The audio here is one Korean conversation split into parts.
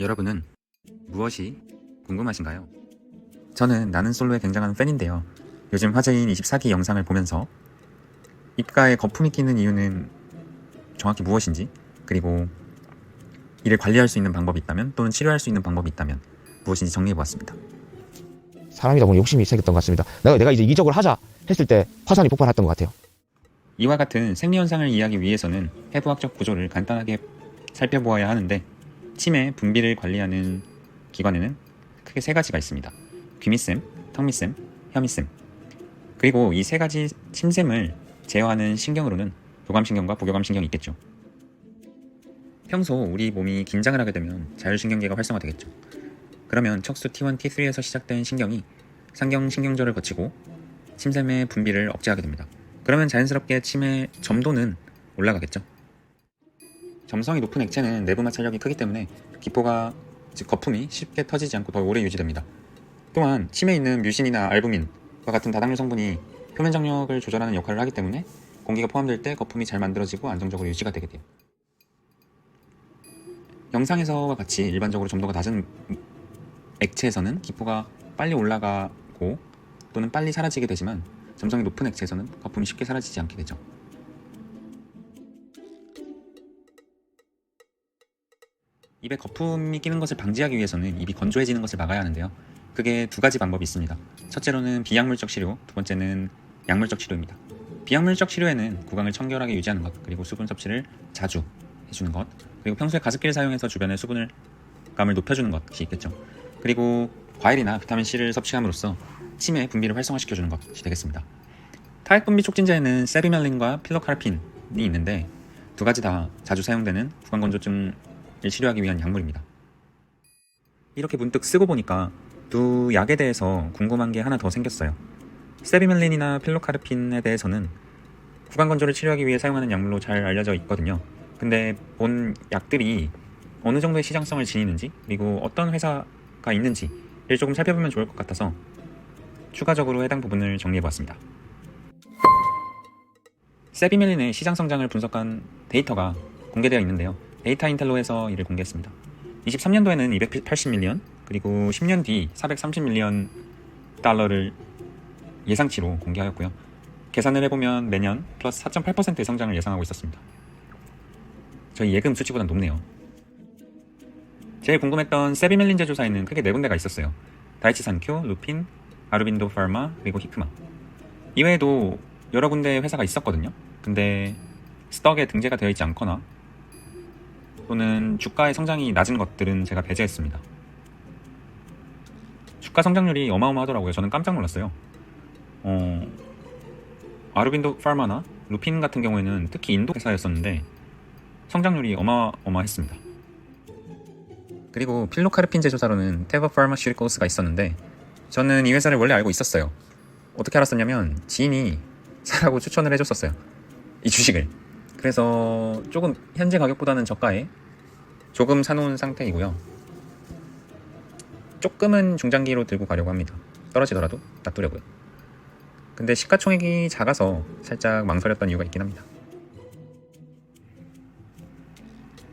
여러분은 무엇이 궁금하신가요? 저는 나는 솔로의 굉장한 팬인데요. 요즘 화제인 24기 영상을 보면서 입가에 거품이 끼는 이유는 정확히 무엇인지, 그리고 이를 관리할 수 있는 방법이 있다면 또는 치료할 수 있는 방법이 있다면 무엇인지 정리해 보았습니다. 사람이다 보니 욕심이 생겼던 것 같습니다. 내가, 내가 이제 이적을 하자 했을 때 화산이 폭발했던 것 같아요. 이와 같은 생리현상을 이해하기 위해서는 해부학적 구조를 간단하게 살펴보아야 하는데 치매, 분비를 관리하는 기관에는 크게 세 가지가 있습니다. 귀밑샘, 턱밑샘, 혀밑샘. 그리고 이 세 가지 침샘을 제어하는 신경으로는 교감신경과 부교감신경이 있겠죠. 평소 우리 몸이 긴장을 하게 되면 자율신경계가 활성화되겠죠. 그러면 척수 T1, T3에서 시작된 신경이 상경신경절을 거치고 침샘의 분비를 억제하게 됩니다. 그러면 자연스럽게 침의 점도는 올라가겠죠. 점성이 높은 액체는 내부 마찰력이 크기 때문에 기포가 즉 거품이 쉽게 터지지 않고 더 오래 유지됩니다. 또한 침에 있는 뮤신이나 알부민과 같은 다당류 성분이 표면 장력을 조절하는 역할을 하기 때문에 공기가 포함될 때 거품이 잘 만들어지고 안정적으로 유지가 되게 돼요. 영상에서와 같이 일반적으로 점도가 낮은 액체에서는 기포가 빨리 올라가고 또는 빨리 사라지게 되지만 점성이 높은 액체에서는 거품이 쉽게 사라지지 않게 되죠. 입에 거품이 끼는 것을 방지하기 위해서는 입이 건조해지는 것을 막아야 하는데요. 그게 두 가지 방법이 있습니다. 첫째로는 비약물적 치료, 두 번째는 약물적 치료입니다. 비약물적 치료에는 구강을 청결하게 유지하는 것, 그리고 수분 섭취를 자주 해주는 것, 그리고 평소에 가습기를 사용해서 주변의 수분을 감을 높여주는 것이 있겠죠. 그리고 과일이나 비타민 C를 섭취함으로써 침의 분비를 활성화시켜주는 것이 되겠습니다. 타액 분비 촉진제에는 세비멜린과 필로카르핀이 있는데 두 가지 다 자주 사용되는 구강 건조증을 치료하기 위한 약물입니다. 이렇게 문득 쓰고 보니까 두 약에 대해서 궁금한 게 하나 더 생겼어요. 세비멜린이나 필로카르핀에 대해서는 구강 건조를 치료하기 위해 사용하는 약물로 잘 알려져 있거든요. 근데 본 약들이 어느 정도의 시장성을 지니는지 그리고 어떤 회사가 있는지를 조금 살펴보면 좋을 것 같아서 추가적으로 해당 부분을 정리해보았습니다. 세비멜린의 시장 성장을 분석한 데이터가 공개되어 있는데요. 데이터 인텔로에서 이를 공개했습니다. 23년도에는 280밀리언, 그리고 10년 뒤 430밀리언 달러를 예상치로 공개하였고요. 계산을 해보면 매년 플러스 4.8%의 성장을 예상하고 있었습니다. 저희 예금 수치보다 높네요. 제일 궁금했던 세비멜린 제 조사에는 크게 네 군데가 있었어요. 다이치 산큐, 루핀, 아르빈도 파르마, 그리고 히크마. 이외에도 여러 군데 회사가 있었거든요. 근데 스덕에 등재가 되어 있지 않거나 또는 주가의 성장이 낮은 것들은 제가 배제했습니다. 주가 성장률이 어마어마하더라고요. 저는 깜짝 놀랐어요. 어, 아르빈도 파르마나 루핀 같은 경우에는 특히 인도 회사였었는데 성장률이 어마어마했습니다. 그리고 필로카르핀 제조사로는 테버 파르마슈리코스가 있었는데 저는 이 회사를 원래 알고 있었어요. 어떻게 알았었냐면 지인이 사라고 추천을 해줬었어요. 이 주식을. 그래서 조금 현재 가격보다는 저가에 조금 사놓은 상태이고요. 조금은 중장기로 들고 가려고 합니다. 떨어지더라도 놔두려고요. 근데 시가총액이 작아서 살짝 망설였던 이유가 있긴 합니다.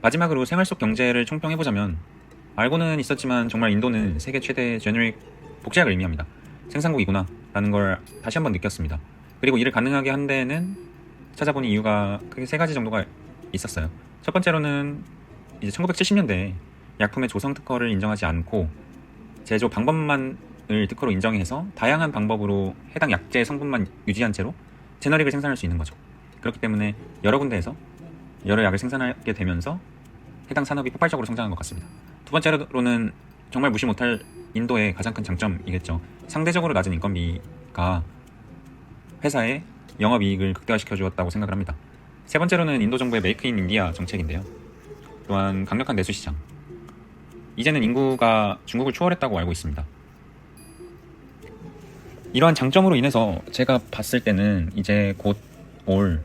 마지막으로 생활 속 경제를 총평해보자면 알고는 있었지만 정말 인도는 세계 최대 제너릭 복제약을 의미합니다. 생산국이구나 라는 걸 다시 한번 느꼈습니다. 그리고 이를 가능하게 한 데에는 찾아보니 이유가 크게 세 가지 정도가 있었어요. 첫 번째로는 이제 1970년대에 약품의 조성 특허를 인정하지 않고 제조 방법만을 특허로 인정해서 다양한 방법으로 해당 약재 성분만 유지한 채로 제너릭을 생산할 수 있는 거죠. 그렇기 때문에 여러 군데에서 여러 약을 생산하게 되면서 해당 산업이 폭발적으로 성장한 것 같습니다. 두 번째로는 정말 무시 못할 인도의 가장 큰 장점이겠죠. 상대적으로 낮은 인건비가 회사의 영업 이익을 극대화시켜 주었다고 생각을 합니다. 세 번째로는 인도 정부의 메이크 인 인디아 정책인데요. 또한 강력한 내수 시장. 이제는 인구가 중국을 추월했다고 알고 있습니다. 이러한 장점으로 인해서 제가 봤을 때는 이제 곧 올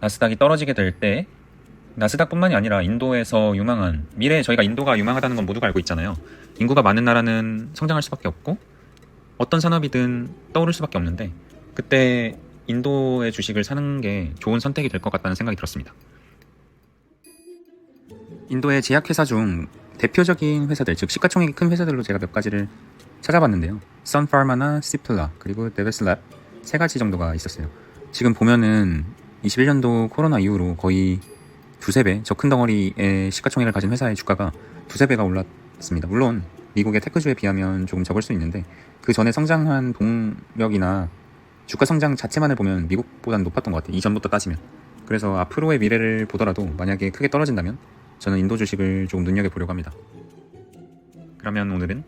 나스닥이 떨어지게 될 때 나스닥뿐만이 아니라 인도에서 유망한 미래에 저희가 인도가 유망하다는 건 모두가 알고 있잖아요. 인구가 많은 나라는 성장할 수밖에 없고 어떤 산업이든 떠오를 수밖에 없는데 그때 인도의 주식을 사는 게 좋은 선택이 될 것 같다는 생각이 들었습니다. 인도의 제약회사 중 대표적인 회사들, 즉 시가총액이 큰 회사들로 제가 몇 가지를 찾아봤는데요. 선파마나 시플라 그리고 데베슬랩 세 가지 정도가 있었어요. 지금 보면은 21년도 코로나 이후로 거의 두세 배, 저 큰 덩어리의 시가총액을 가진 회사의 주가가 두세 배가 올랐습니다. 물론 미국의 테크주에 비하면 조금 적을 수 있는데 그 전에 성장한 동력이나 주가 성장 자체만을 보면 미국보다는 높았던 것 같아요. 이전부터 따지면. 그래서 앞으로의 미래를 보더라도 만약에 크게 떨어진다면 저는 인도 주식을 조금 눈여겨보려고 합니다. 그러면 오늘은